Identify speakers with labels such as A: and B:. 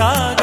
A: ಸಾಗ